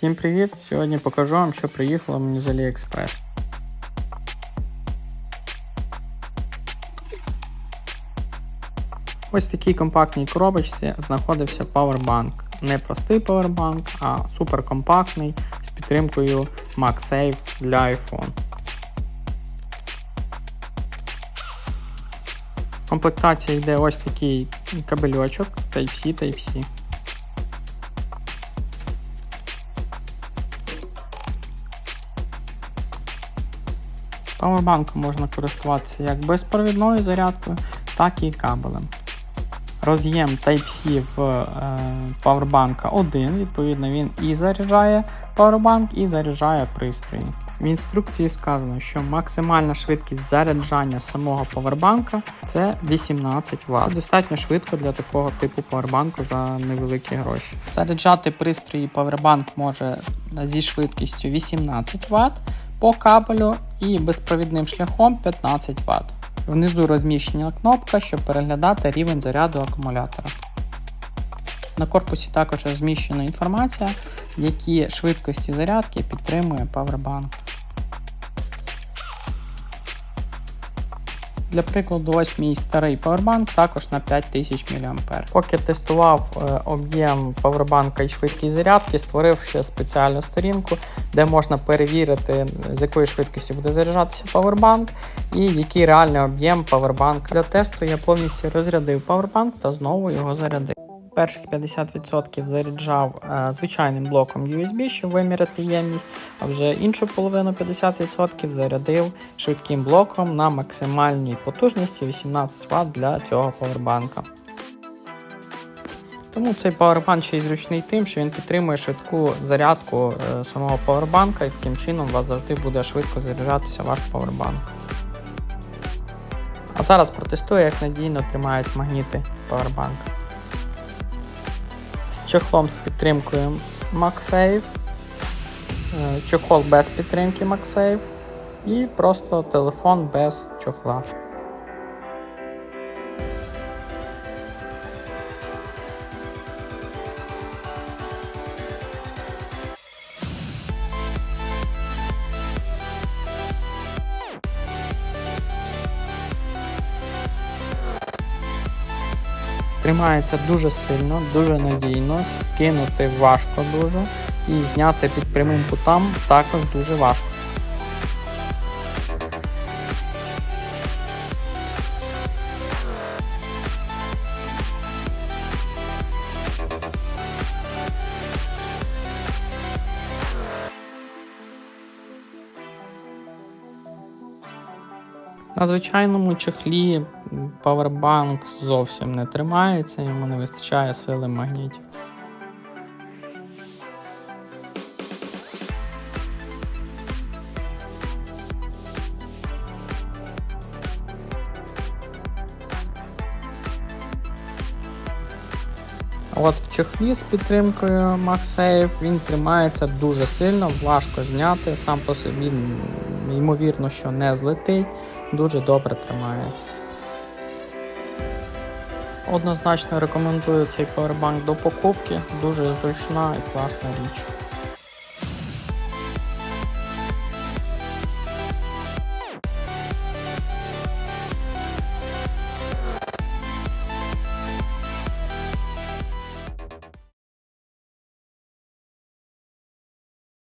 Всім привіт! Сьогодні покажу вам, що приїхало мені з AliExpress. Ось в такій компактній коробочці знаходився Powerbank. Не простий Powerbank, а суперкомпактний з підтримкою MagSafe для iPhone. В комплектації йде ось такий кабельочок Type-C Type-C. Павербанком можна користуватися як безпровідною зарядкою, так і кабелем. Роз'єм Type-C в е, павербанка один, відповідно, він і заряджає павербанк, і заряджає пристрої. В інструкції сказано, що максимальна швидкість заряджання самого павербанка це 18 Вт. Це достатньо швидко для такого типу павербанку за невеликі гроші. Заряджати пристрої павербанк може зі швидкістю 18 Вт по кабелю і безпровідним шляхом 15 Вт. Внизу розміщена кнопка, щоб переглядати рівень заряду акумулятора. На корпусі також розміщена інформація, які швидкості зарядки підтримує Powerbank. Для прикладу, ось мій старий Powerbank також на 5000 мА. Поки тестував е, об'єм Powerbank і швидкість зарядки, створив ще спеціальну сторінку, де можна перевірити, з якою швидкістю буде заряджатися Powerbank і який реальний об'єм Powerbank. Для тесту я повністю розрядив Powerbank та знову його зарядив. Перших 50% заряджав е, звичайним блоком USB, щоб виміряти ємність, а вже іншу половину 50% зарядив швидким блоком на максимальній потужності 18 Вт для цього павербанка. Тому цей павербанк ще й зручний тим, що він підтримує швидку зарядку е, самого павербанка і таким чином у вас завжди буде швидко заряджатися ваш павербанк. А зараз протестую, як надійно тримають магніти з чохлом з підтримкою MagSafe, е, чохол без підтримки MagSafe і просто телефон без чохла. Тримається дуже сильно, дуже надійно, скинути важко дуже і зняти під прямим кутом також дуже важко. На звичайному чехлі Powerbank зовсім не тримається, йому не вистачає сили магнітів. От в чехлі з підтримкою MagSafe він тримається дуже сильно, важко зняти, сам по собі, ймовірно, що не злетить, дуже добре тримається. Однозначно рекомендую цей поwerbank до покупки, дуже зручна і класна річ.